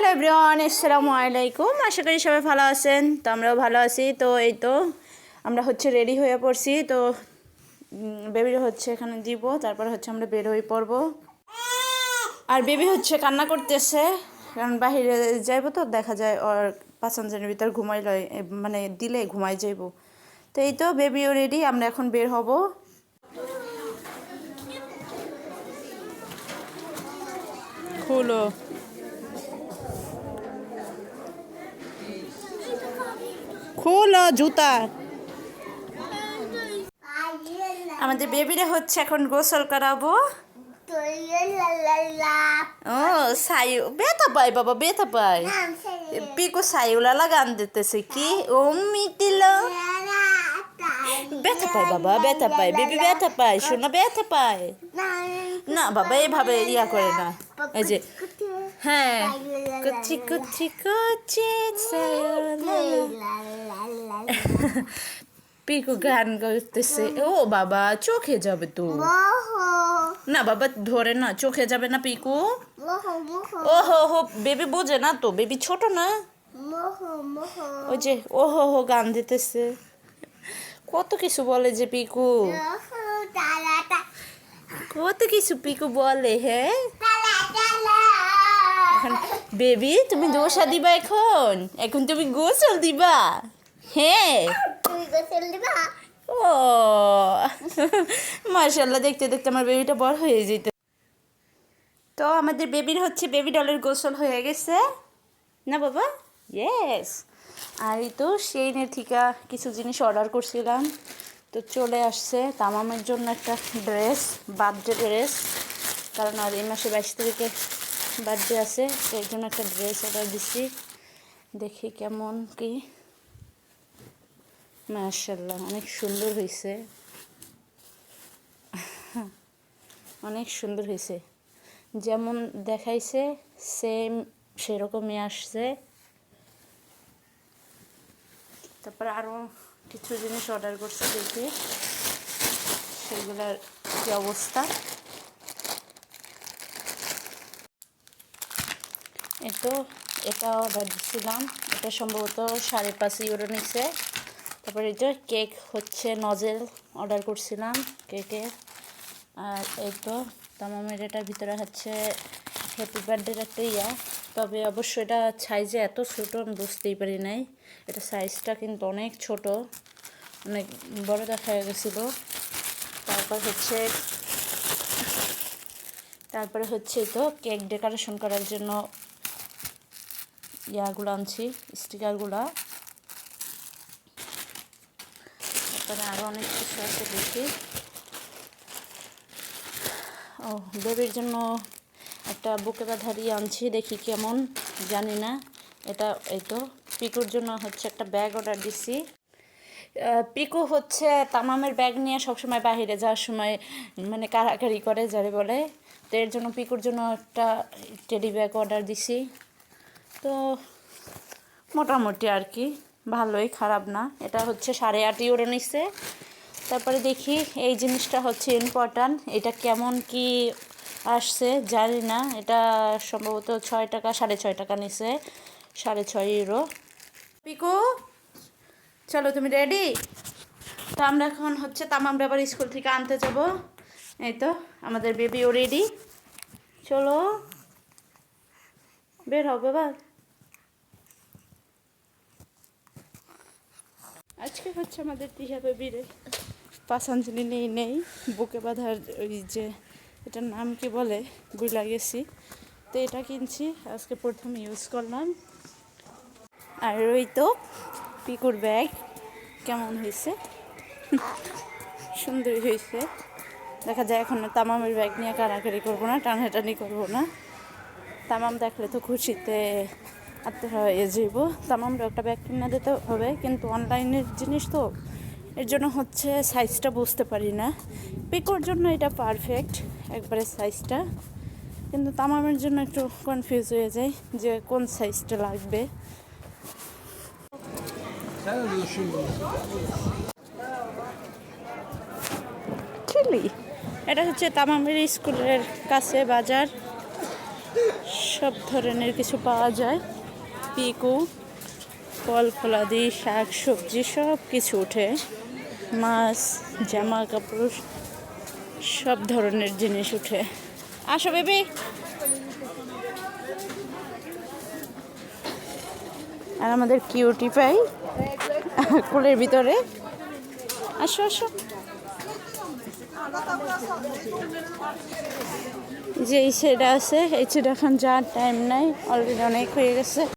Hello everyone আসসালামু আলাইকুম আশা করি সবাই ভালো আছেন। তো আমরাও ভালো আছি। তো এই তো আমরা হচ্ছে রেডি হয়ে পড়ছি। তো বেবির হচ্ছে এখানে দিব। তারপর হচ্ছে আমরা বের হয়ে পড়ব। আর বেবি হচ্ছে কান্না করতেছে। কারণ বাহিরে যাইবো তো, দেখা যায় ওর পাঁচাঞ্জনের ভিতর লয় মানে দিলে ঘুমাই যাইব। তো এই তো বেবিও রেডি আমরা এখন বের হব। খুলো। খুলো জুতা। আমাদের বেবিরা হচ্ছে এখন গোসল করাবো। ও, সায়ু বেতা পাই বাবা, বেতা পাই। পিকো সায়ুলা গান দিতেছে কি? ও মিটিল। ব্যথা পায় বাবা ব্যথা পায় বেবি ব্যথা পায় শোনা ব্যথা পায় না বাবা, এভাবে ইয়া করে না। এই যে হ্যাঁ। কুচি কুচি কুচি পিকু গান করতেছে। ও বাবা চোখে যাবে তো। না বাবা ধরে না চোখে যাবে না পিকু। ও হো হো বেবি বোঝে না তো বেবি ছোট না? ওই যে ও হো হো গান দিতেছে। কত কিছু বলে যে পিকু। কত কিছু পিকু বলে হ্যাঁ? এখন। বেবি তুমি দোসা দিবা এখন? এখন তুমি গোসল দিবা? হ্যাঁ। ও। মার্শাল্লাহ দেখতে দেখতে আমার বেবিটা বড় হয়ে যেত। তো আমাদের বেবির হচ্ছে বেবি ডলের গোসল হয়ে গেছে। না বাবা? ইয়েস আর এই তো সেইনের থেকে কিছু জিনিস অর্ডার করছিলাম। তো চলে আসছে তামামের জন্য একটা ড্রেস বার্থডে ড্রেস কারণ আর এই মাসে বাইশ তারিখে বার্থডে আছে, তো এই জন্য একটা ড্রেস অর্ডার দিচ্ছি দেখি কেমন কি। মাশাল্লাহ অনেক সুন্দর হয়েছে অনেক সুন্দর হয়েছে যেমন দেখাইছে সেম সেরকমই আসছে। তারপর আরও কিছু জিনিস অর্ডার করছে দেখি। সেগুলোর কি অবস্থা। এই তো, এটা অর্ডার দিচ্ছিলাম এটা সম্ভবত সাড়ে পাঁচ ইউরো নিচ্ছে তারপর এটা কেক হচ্ছে নজেল অর্ডার করছিলাম কেকে আর এই তো, তামামের এটার ভিতরে হচ্ছে হ্যাপি বার্থডের একটা ইয়া। তবে অবশ্য এটা সাইজে এত ছোটো আমি বুঝতেই পারি নাই। এটা সাইজটা কিন্তু অনেক ছোট, অনেক বড় দেখা গেছিল। তারপর হচ্ছে, তারপরে হচ্ছে তো কেক ডেকোরেশন করার জন্য ইয়াগুলো আনছি, স্টিকারগুলো। তারপরে আরও অনেক কিছু আছে দেখি। ও, বেবির জন্য একটা বুকে বাঁধারি আনছি, দেখি কেমন, জানি না। এটা এই তো, পিকুর জন্য হচ্ছে একটা ব্যাগ অর্ডার দিছি। পিকু হচ্ছে তামামের ব্যাগ নিয়ে সবসময় বাহিরে যাওয়ার সময় মানে কারাকারি করে, যারে বলে। তো এর জন্য পিকুর জন্য একটা টেডি ব্যাগ অর্ডার দিছি। তো মোটামুটি আর কি, ভালোই, খারাপ না। এটা হচ্ছে সাড়ে আট ইউরো নিচ্ছে তারপরে দেখি এই জিনিসটা হচ্ছে ইম্পর্ট্যান্ট এটা কেমন কি আসছে জানি না। এটা সম্ভবত ছয় টাকা, সাড়ে ছয় টাকা নিছে, সাড়ে ছয় ইউরো পিকু, চলো তুমি রেডি তো আমরা এখন হচ্ছে তামাম ব্যাপার স্কুল থেকে আনতে যাব। এই তো, আমাদের বেবিও রেডি চলো, বের হবে বাবা। আজকে হচ্ছে আমাদের টিহা বেবির পাশাঞ্জলি নেই নেই। বুকে বাঁধার ওই যে এটার নাম কি বলে? বুঝলা গেছি। তো এটা কিনছি, আজকে প্রথম ইউজ করলাম। আর ওই তো পিকুর ব্যাগ, কেমন হয়েছে? সুন্দর হয়েছে। দেখা যায় এখন তামামের ব্যাগ নিয়ে কারাকারি করব না, টানাটানি করব না। তামাম দেখলে তো খুশিতে আত্ম হয়ে যাইব তামামরা একটা ব্যাগ কিনে দিতে হবে। কিন্তু অনলাইনের জিনিস তো এর জন্য হচ্ছে সাইজটা বুঝতে পারি না। পিকোর জন্য এটা পারফেক্ট একবারে সাইজটা কিন্তু তামামের জন্য একটু কনফিউজ হয়ে যায় যে কোন সাইজটা লাগবে। চিলি এটা হচ্ছে তামামের স্কুলের কাছে বাজার। সব ধরনের কিছু পাওয়া যায়। পিকু ফল ফলাদি শাক সবজি সব কিছু উঠে মাছ জামা কাপড় সব ধরনের জিনিস উঠে আসো, বেবি। আর আমাদের কিউটি পাই কোলের ভিতরে। আসো আসো। যে এই ছেলেটা আছে, এই ছেলেটা এখন যাওয়ার টাইম নাই অলরেডি অনেক হয়ে গেছে।